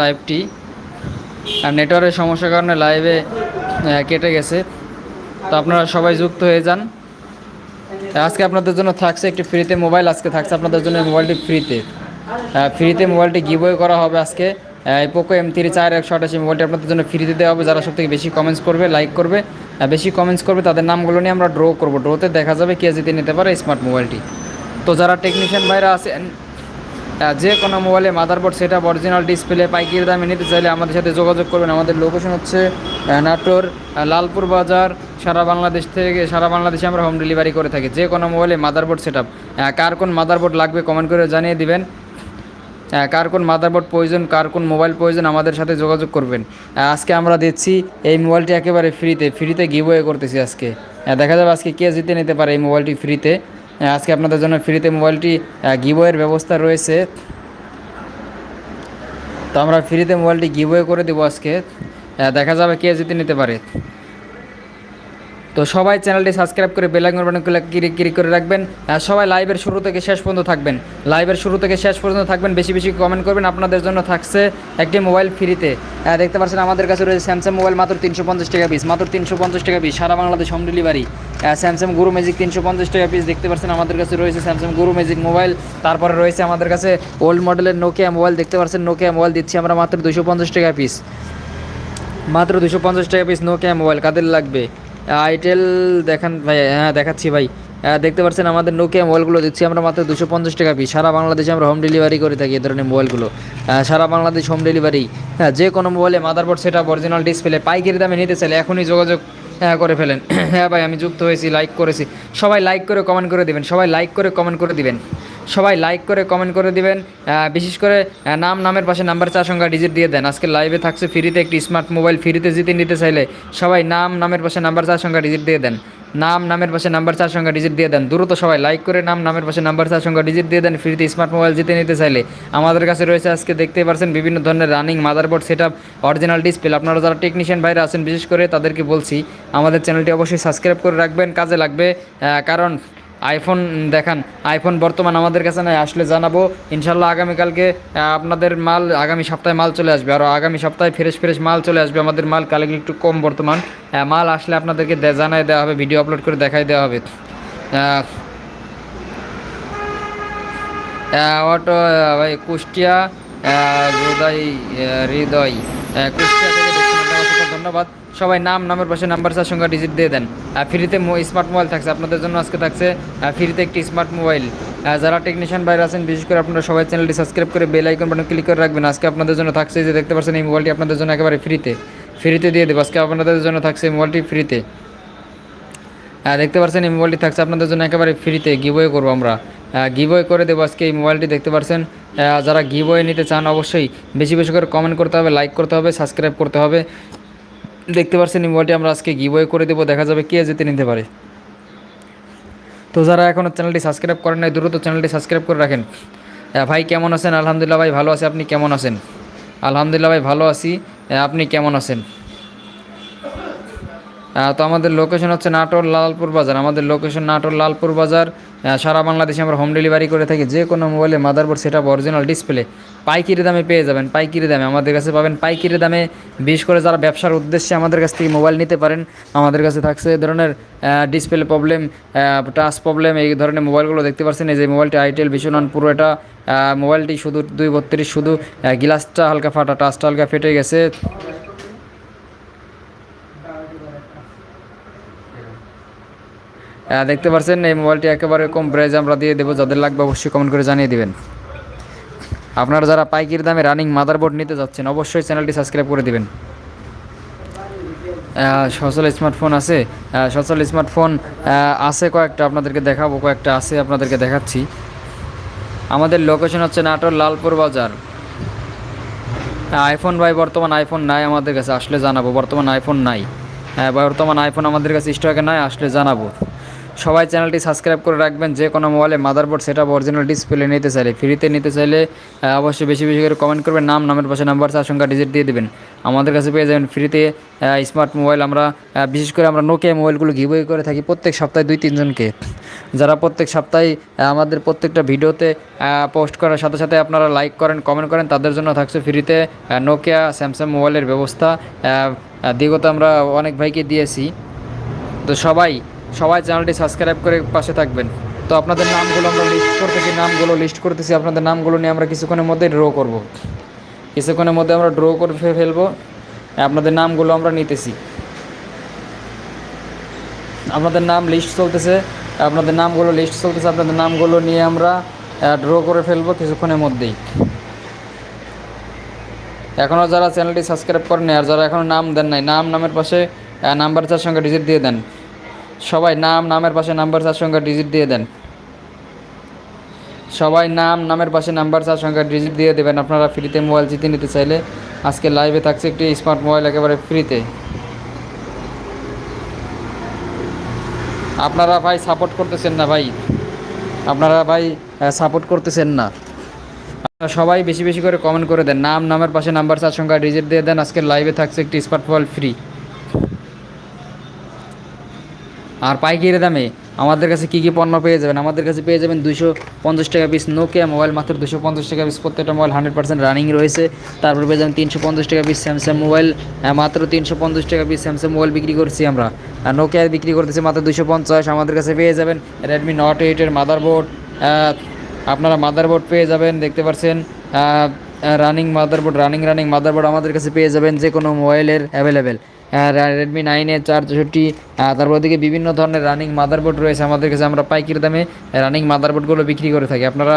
লাইভটি। আর নেটওয়ার্কের সমস্যার কারণে লাইভে কেটে গেছে। তো আপনারা সবাই যুক্ত হয়ে যান। আজকে আপনাদের জন্য থাকছে একটি ফ্রিতে মোবাইল। আজকে থাকছে আপনাদের জন্য মোবাইলটি ফ্রিতে। ফ্রিতে মোবাইলটি গিভওয়ে করা হবে আজকে। পোকো এম থ্রি চার একশো আঠাশি মোবাইলটি আপনাদের জন্য ফ্রিতে দেওয়া হবে। যারা সবথেকে বেশি কমেন্টস করবে লাইক করবে বেশি কমেন্টস করবে, তাদের নামগুলো নিয়ে আমরা ড্র করব। ড্রোতে দেখা যাবে কে জিতে নিতে পারে স্মার্ট মোবাইলটি। তো যারা টেকনিশিয়ান ভাইরা আছেন যে কোনো মোবাইলে মাদারবোর্ড সেটা অরিজিনাল ডিসপ্লে পাইকারি দামে নিতে চাইলে আমাদের সাথে যোগাযোগ করবেন। আমাদের লোকেশন হচ্ছে নাটোর লালপুর বাজার, সারা বাংলাদেশ থেকে, সারা বাংলাদেশে আমরা হোম ডেলিভারি করে থাকি। যে কোনো মোবাইলে মাদারবোর্ড সেট কার কোন মাদারবোর্ড লাগবে কমেন্ট করে জানিয়ে দিবেন। কার কোন মাদারবোর্ড প্রয়োজন, কার কোন মোবাইল প্রয়োজন, আমাদের সাথে যোগাযোগ করবেন। আজকে আমরা দিচ্ছি, এই মোবাইলটি একেবারে ফ্রিতে ফ্রিতে গিভওয়ে করতেছি আজকে। দেখা যাবে আজকে কে জিতে নিতে পারে এই মোবাইলটি ফ্রিতে আজকে আপনাদের জন্য ফ্রিতে মোবাইলটি গিবয়ের ব্যবস্থা রয়েছে। তো আমরা ফ্রিতে মোবাইলটি গিবয়ে করে দেবো আজকে। দেখা যাবে কে জিতে নিতে পারে। তো সবাই চ্যানেলটি সাবস্ক্রাইব করে বেলাইকন বাটন ক্লিক ক্লিক করে রাখবেন। সবাই লাইভের শুরু থেকে শেষ পর্যন্ত থাকবেন। লাইভের শুরু থেকে শেষ পর্যন্ত থাকবেন, বেশি বেশি কমেন্ট করবেন। আপনাদের জন্য থাকছে একটি মোবাইল ফ্রিতে। দেখতে পাচ্ছেন আমাদের কাছে রয়েছে স্যামসাং মোবাইল মাত্র তিনশো পঞ্চাশ টাকা পিস মাত্র তিনশো পঞ্চাশ টাকা পিস সারা Bangladesh home delivery Samsung Guru magic তিনশো পঞ্চাশ টাকা পিস দেখতে পাচ্ছেন আমাদের কাছে রয়েছে স্যামসাং গুরু ম্যাজিক মোবাইল। তারপরে রয়েছে আমাদের কাছে ওল্ড মডেলের নোকিয়া মোবাইল দেখতে পাচ্ছেন। নোকিয়া মোবাইল দিচ্ছি আমরা মাত্র দুশো পঞ্চাশ টাকা পিস মাত্র দুশো পঞ্চাশ টাকা পিস নোকিয়া মোবাইল, কাদের লাগবে? আইটেল দেখান ভাই হ্যাঁ দেখাচ্ছি ভাই। দেখতে পাচ্ছেন আমাদের নোকিয়া মোবাইলগুলো দিচ্ছি আমরা মাত্র দুশো পঞ্চাশ টাকা পিস সারা বাংলাদেশে আমরা হোম ডেলিভারি করে থাকি এ ধরনের মোবাইলগুলো। সারা বাংলাদেশ হোম ডেলিভারি হ্যাঁ যে কোনো মোবাইলে মাদারবোর্ড সেটা অরিজিনাল ডিসপ্লে পাইকারি দামে নিতে চাইলে এখনই যোগাযোগ হ্যাঁ করে ফেলেন। হ্যাঁ ভাই, আমি যুক্ত হয়েছি লাইক করেছি। সবাই লাইক করে কমেন্ট করে দিবেন, সবাই লাইক করে কমেন্ট করে দিবেন। সবাই লাইক করে কমেন্ট করে দিবেন। বিশেষ করে নাম, নামের পাশে নাম্বার চার সংখ্যা ডিজিট দিয়ে দেন। আজকে লাইভে থাকছে ফ্রিতে একটি স্মার্ট মোবাইল ফ্রিতে জিতে নিতে চাইলে সবাই নাম, নামের পাশে নাম্বার চার সংখ্যা ডিজিট দিয়ে দেন। নাম, নামের পাশে নাম্বার চার সংখ্যা ডিজিট দিয়ে দেন। দ্রুত সবাই লাইক করে, নাম, নামের পাশে নাম্বার চার সংখ্যা ডিজিট দিয়ে দেন। ফ্রিতে স্মার্ট মোবাইল জিতে নিতে চাইলে আমাদের কাছে রয়েছে আজকে দেখতেই পারছেন বিভিন্ন ধরনের running motherboard set up original display আপনারা যারা টেকনিশিয়ান বাইরে আছেন, বিশেষ করে তাদেরকে বলছি, আমাদের চ্যানেলটি অবশ্যই সাবস্ক্রাইব করে রাখবেন, কাজে লাগবে। কারণ আইফোন দেখান আইফোন বর্তমান আমাদের কাছে নাই, আসলে জানাব, ইনশাল্লাহ আগামীকালকে আপনাদের মাল, আগামী সপ্তাহে মাল চলে আসবে, আর আগামী সপ্তাহে ফ্রেশ ফ্রেশ মাল চলে আসবে, আমাদের মাল কালেক্ট একটু কম বর্তমান মাল আসলে আপনাদেরকে জানাই দেওয়া হবে, ভিডিও আপলোড করে দেখাই দেওয়া হবে। অটো ভাই, কুষ্টিয়া হৃদয় হৃদয় কুষ্টিয়া থেকে ধন্যবাদ। সবাই নাম, নামের পাশে নাম্বার চার সংখ্যা ডিজিট দিয়ে দেন। ফ্রিতে স্মার্ট মোবাইল থাকছে, আপনাদের জন্য আজকে থাকছে ফ্রিতে একটি স্মার্ট মোবাইল যারা টেকনিশিয়ান বাইরে আছেন, বিশেষ করে আপনারা সবাই চ্যানেলটি সাবস্ক্রাইব করে বেল আইকন বাটন ক্লিক করে রাখবেন। আজকে আপনাদের জন্য থাকছে যে দেখতে পাচ্ছেন, এই মোবাইলটি আপনাদের জন্য একেবারে ফ্রিতে ফ্রিতে দিয়ে দেবো। আজকে আপনাদের জন্য থাকছে এই মোবাইলটি ফ্রিতে দেখতে পাচ্ছেন, এই মোবাইলটি থাকছে আপনাদের জন্য একেবারে ফ্রিতে গিবয়ে করব আমরা। গিবয়ে করে দেবো আজকে এই মোবাইলটি দেখতে পাচ্ছেন। যারা গিবয়ে নিতে চান অবশ্যই বেশি বেশি করে কমেন্ট করতে হবে লাইক করতে হবে সাবস্ক্রাইব করতে হবে। দেখতে পাচ্ছেন এই মোবাইলটি, আমরা আজকে গিবয়ে করে দেবো, দেখা যাবে কে জিতে নিতে পারে। তো যারা এখনও চ্যানেলটি সাবস্ক্রাইব করেন নাই, দ্রুত চ্যানেলটি সাবস্ক্রাইব করে রাখেন। ভাই, কেমন আছেন? আলহামদুলিল্লাহ, ভাই, ভালো আছে, আপনি কেমন আছেন? আলহামদুলিল্লাহ, ভাই, ভালো আছি। আপনি কেমন আছেন? তো আমাদের লোকেশন হচ্ছে নাটোর লালপুর বাজার। আমাদের লোকেশন নাটোর লালপুর বাজার সারা বাংলাদেশে আমরা হোম ডেলিভারি করে থাকি। যে কোনো মোবাইলে মাদারবোর্ড সেটা অরিজিনাল ডিসপ্লে পাইকিরি দামে পেয়ে যাবেন, পাইকিরি দামে। আমাদের কাছে পাবেন পাইকিরি দামে, বিশেষ করে যারা ব্যবসার উদ্দেশ্যে আমাদের কাছ থেকে মোবাইল নিতে পারেন, আমাদের কাছে থাকছে এ ধরনের ডিসপ্লে প্রবলেম টাচ প্রবলেম এই ধরনের মোবাইলগুলো দেখতে পাচ্ছেন। এই যে মোবাইলটি আইটেল ভীষণ পুরো এটা মোবাইলটি শুধু দুই বত্রিশ, শুধু গ্লাসটা হালকা ফাটা টাচটা হালকা ফেটে গেছে। দেখতে পাচ্ছেন এই মোবাইলটি একেবারে কম প্রাইজে আমরা দিয়ে দেবো, যাদের লাগবে অবশ্যই কমেন্ট করে জানিয়ে দেবেন। আপনারা যারা পাইকির দামে রানিং মাদারবোর্ড নিতে যাচ্ছেন, অবশ্যই চ্যানেলটি সাবস্ক্রাইব করে দেবেন। সচল স্মার্টফোন আছে। সচল স্মার্টফোন আছে কয়েকটা, আপনাদেরকে দেখাবো, কয়েকটা আছে আপনাদেরকে দেখাচ্ছি। আমাদের লোকেশন হচ্ছে নাটোর লালপুর বাজার। আইফোন ভাই, বর্তমান আইফোন নাই আমাদের কাছে, আসলে জানাব, বর্তমান আইফোন নাই। হ্যাঁ বর্তমান আইফোন আমাদের কাছে স্টকে নাই, আসলে জানাব। সবাই চ্যানেলটি সাবস্ক্রাইব করে রাখবেন, যে কোনো মোবাইলে motherboard set up original display নিতে চাইলে, ফ্রিতে নিতে চাইলে অবশ্যই বেশি বেশি করে কমেন্ট করবেন, নাম, নামের পাশে নাম্বার আশঙ্কা ডিজিট দিয়ে দেবেন। আমাদের কাছে পেয়ে যাবেন ফ্রিতে স্মার্ট মোবাইল আমরা বিশেষ করে আমরা নোকিয়া মোবাইলগুলো গিভওয়ে করে থাকি প্রত্যেক সপ্তাহে দুই তিনজনকে যারা প্রত্যেক সপ্তাহে আমাদের প্রত্যেকটা ভিডিওতে পোস্ট করার সাথে সাথে আপনারা লাইক করেন কমেন্ট করেন, তাদের জন্য থাকছে ফ্রিতে নোকিয়া স্যামসাং মোবাইলের ব্যবস্থা। বিগত আমরা অনেক ভাইকে দিয়েছি। তো সবাই সবাই চ্যানেলটি সাবস্ক্রাইব করে পাশে থাকবেন। তো আপনাদের নামগুলো আমরা লিস্ট করতেছি, নামগুলো লিস্ট করতেছি, আপনাদের নামগুলো নিয়ে আমরা কিছুক্ষণের মধ্যে ড্র করব। কিছুক্ষণের মধ্যে আমরা ড্র করে ফেলব। আপনাদের নামগুলো আমরা নিতেছি। আপনাদের নাম লিস্ট চলতেছে, আপনাদের নামগুলো লিস্ট চলতেছে, আপনাদের নামগুলো নিয়ে আমরা ড্র করে ফেলব কিছুক্ষণের মধ্যেই। এখনও যারা চ্যানেলটি সাবস্ক্রাইব করেনি আর যারা এখনও নাম দেন নাই, নাম, নামের পাশে নাম্বার চার সঙ্গে ডিজিট দিয়ে দেন। সবাই নাম, নামের পাশে নাম্বার চার সংখ্যা ডিজিট দিয়ে দেন। সবাই নাম, নামের পাশে নাম্বার চার সংখ্যা ডিজিট দিয়ে দেবেন। আপনারা ফ্রিতে মোবাইল জিতে নিতে চাইলে আজকে লাইভে থাকছে একটি স্মার্ট মোবাইল একেবারে ফ্রিতে আপনারা ভাই সাপোর্ট করতেছেন না ভাই? আপনারা ভাই সাপোর্ট করতেছেন না। আপনারা সবাই বেশি বেশি করে কমেন্ট করে দেন। নাম, নামের পাশে নাম্বার চার সংখ্যা ডিজিট দিয়ে দেন। আজকে লাইভে থাকছে একটি স্মার্ট মোবাইল ফ্রি আর পাইকারি দামে আমাদের কাছে কী কী পণ্য পেয়ে যাবেন? আমাদের কাছে পেয়ে যাবেন দুশো পঞ্চাশ টাকা পিস নোকিয়া মোবাইল মাত্র দুশো পঞ্চাশ টাকা পিস প্রত্যেকটা মোবাইল হান্ড্রেড পার্সেন্ট রানিং রয়েছে। তারপর পেয়ে যাবেন তিনশো পঞ্চাশ টাকা পিস স্যামসাং মোবাইল মাত্র তিনশো পঞ্চাশ টাকা পিস স্যামসাং মোবাইল বিক্রি করছি আমরা। আর নোকিয়া বিক্রি করতেছি মাত্র দুশো পঞ্চাশ। আমাদের কাছে পেয়ে যাবেন রেডমি নট এইটের মাদারবোর্ড আপনারা মাদারবোর্ড পেয়ে যাবেন, দেখতে পাচ্ছেন running motherboard running running motherboard আমাদের কাছে পেয়ে যাবেন যে কোনো মোবাইলের অ্যাভেলেবেল রেডমি নাইনের চার চৌষট্টি তারপর ওদিকে বিভিন্ন ধরনের রানিং মাদারবোর্ড রয়েছে আমাদের কাছে। আমরা পাইকারি দামে রানিং মাদারবোর্ডগুলো বিক্রি করে থাকি। আপনারা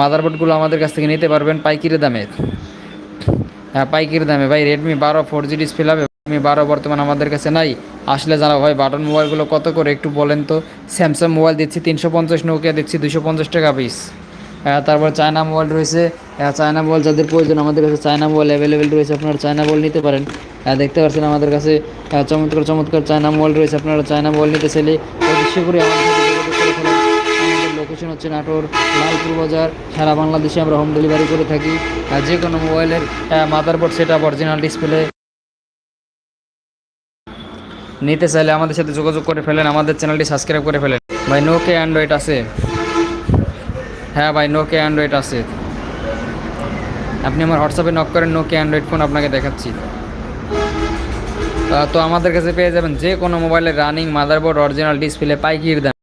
মাদারবোর্ডগুলো আমাদের কাছ থেকে নিতে পারবেন পাইকারি দামে। পাইকারি দামে। ভাই রেডমি বারো ফোর জি ডিসপ্লে হবে রেডমি বারো বর্তমান আমাদের কাছে নাই। আসলে জানাব ভাই বাটন মোবাইলগুলো কত করে একটু বলেন তো? স্যামসাং মোবাইল দিচ্ছি তিনশো পঞ্চাশ নোকিয়া দিচ্ছি দুশো পঞ্চাশ টাকা পিস তারপর চায়না মোবাইল রয়েছে। চায়না মোবাইল যাদের প্রয়োজন, আমাদের কাছে চায়না মোবাইল অ্যাভেলেবেল রয়েছে, আপনারা চায়না মোবাইল নিতে পারেন। দেখতে পাচ্ছেন আমাদের কাছে চমৎকার চমৎকার চায়না মোবাইল রয়েছে। আপনারা চায়না মোবাইল নিতে চাইলে অবশ্যই করে আমাদের লোকেশন হচ্ছে নাটোর, লালপুর বাজার। সারা বাংলাদেশে আমরা হোম ডেলিভারি করে থাকি। যে কোনো মোবাইলের মাদারবোর্ড সেট অরিজিনাল ডিসপ্লে নিতে চাইলে আমাদের সাথে যোগাযোগ করে ফেলেন। আমাদের চ্যানেলটি সাবস্ক্রাইব করে ফেলেন। ভাই নোকে অ্যান্ড্রয়েড আছে? হ্যাঁ ভাই নোকে অ্যান্ড্রয়েড আছে। আপনি আমার হোয়াটসঅ্যাপে নক করেন নোকে অ্যান্ড্রয়েড ফোন আপনাকে দেখাচ্ছি। তো আমাদের কাছে পেয়ে যাবেন যে কোনো মোবাইলের রানিং মাদারবোর্ড অরিজিনাল ডিসপ্লে পাইকির দাম।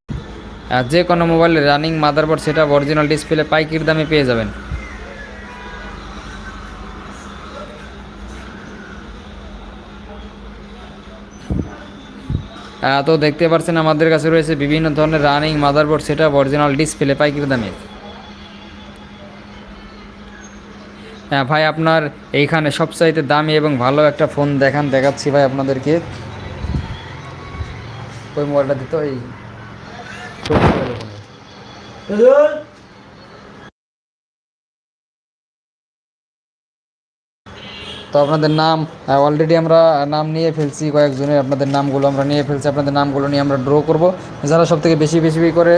যে কোনো মোবাইলের রানিং মাদারবোর্ড সেটা অরিজিনাল ডিসপ্লে পাইকির দামে পেয়ে যাবেন। তো দেখতে পাচ্ছেন আমাদের কাছে রয়েছে বিভিন্ন ধরনের রানিং মাদারবোর্ড সেটা অরিজিনাল ডিসপ্লে পাইকারি দামে। হ্যাঁ ভাই, আপনার এইখানে সবচাইতে দামি এবং ভালো একটা ফোন দেখান, দেখাচ্ছি ভাই আপনাদেরকে ওই মোবাইলটা দিত এই। তো আপনাদের নাম অলরেডি আমরা নাম নিয়ে ফেলছি, কয়েকজনের আপনাদের নামগুলো আমরা নিয়ে ফেলছি, আপনাদের নামগুলো নিয়ে আমরা ড্র করব যারা সব থেকে বেশি বেশি করে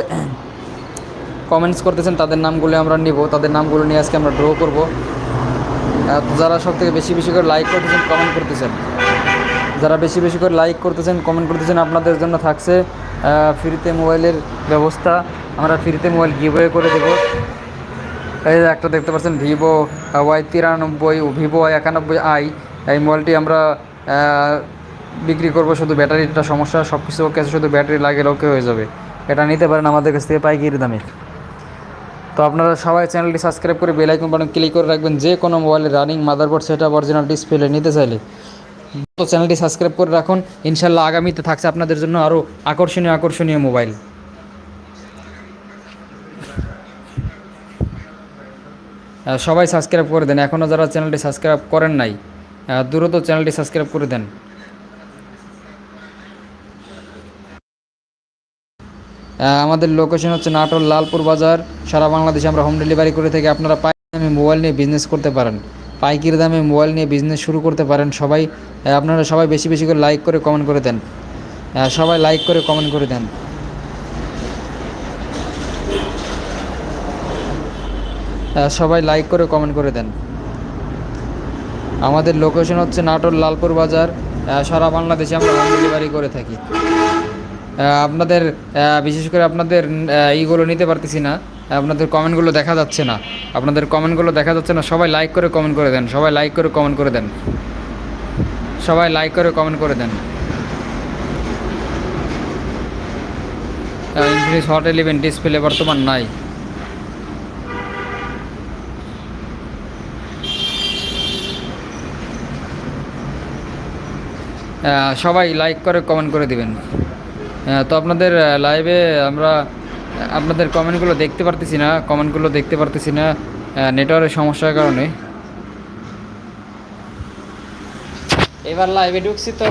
কমেন্টস করতেছেন, তাদের নামগুলো আমরা নিব। তাদের নামগুলো নিয়ে আজকে আমরা ড্র করব। যারা সব থেকে বেশি বেশি করে লাইক করতেছেন কমেন্ট করতেছেন। যারা বেশি বেশি করে লাইক করতেছেন কমেন্ট করতেছেন, আপনাদের জন্য থাকছে ফ্রিতে মোবাইলের ব্যবস্থা। আমরা ফ্রিতে মোবাইল গিভওয়ে করে দেবো। এই একটা দেখতে পাচ্ছেন, ভিভো ওয়াই তিরানব্বই, ভিভো ওয়াই একানব্বই আই। এই মোবাইলটি আমরা বিক্রি করব, শুধু ব্যাটারিটা সমস্যা সব কিছু ওকে শুধু ব্যাটারি লাগে ওকে হয়ে যাবে। এটা নিতে পারেন আমাদের কাছ থেকে পাইকারি দামে। তো আপনারা সবাই চ্যানেলটি সাবস্ক্রাইব করে বেল আইকন বাটন ক্লিক করে রাখবেন। যে কোনো মোবাইলে running, motherboard set up original display নিতে চাইলে তো চ্যানেলটি সাবস্ক্রাইব করে রাখুন। ইনশাল্লাহ আগামীতে থাকছে আপনাদের জন্য আরও আকর্ষণীয় আকর্ষণীয় মোবাইল। সবাই সাবস্ক্রাইব করে দেন। এখনও যারা চ্যানেলটি সাবস্ক্রাইব করেন নাই দ্রুত চ্যানেলটি সাবস্ক্রাইব করে দেন। আমাদের লোকেশন হচ্ছে নাটোর লালপুর বাজার। সারা বাংলাদেশে আমরা হোম ডেলিভারি করে থাকি। আপনারা পাইকারি দামে মোবাইল নিয়ে বিজনেস করতে পারেন। পাইকারি দামে মোবাইল নিয়ে বিজনেস শুরু করতে পারেন সবাই। আপনারা সবাই বেশি বেশি করে লাইক করে কমেন্ট করে দেন। সবাই লাইক করে কমেন্ট করে দেন। সবাই লাইক করে কমেন্ট করে দেন। আমাদের লোকেশন হচ্ছে নাটোর লালপুর বাজার। সারা বাংলাদেশে আমরা হোম ডেলিভারি করে থাকি। আপনাদের বিশেষ করে আপনাদের ইগুলো নিতে পারতেছি না। আপনাদের কমেন্টগুলো দেখা যাচ্ছে না। আপনাদের কমেন্টগুলো দেখা যাচ্ছে না। সবাই লাইক করে কমেন্ট করে দেন। সবাই লাইক করে কমেন্ট করে দেন। সবাই লাইক করে কমেন্ট করে দেন। ইনফিনিক্স হট ইলেভেন ডিসপ্লে বর্তমান নাই। সবাই লাইক করে কমেন্ট করে দিবেন। তো আপনাদের লাইভে আমরা, আপনাদের কমেন্টগুলো দেখতে পারতেছি না কমেন্টগুলো দেখতে পারতেছি না নেটওয়ার্কের সমস্যার কারণে। এবার লাইভে ঢুকছি তো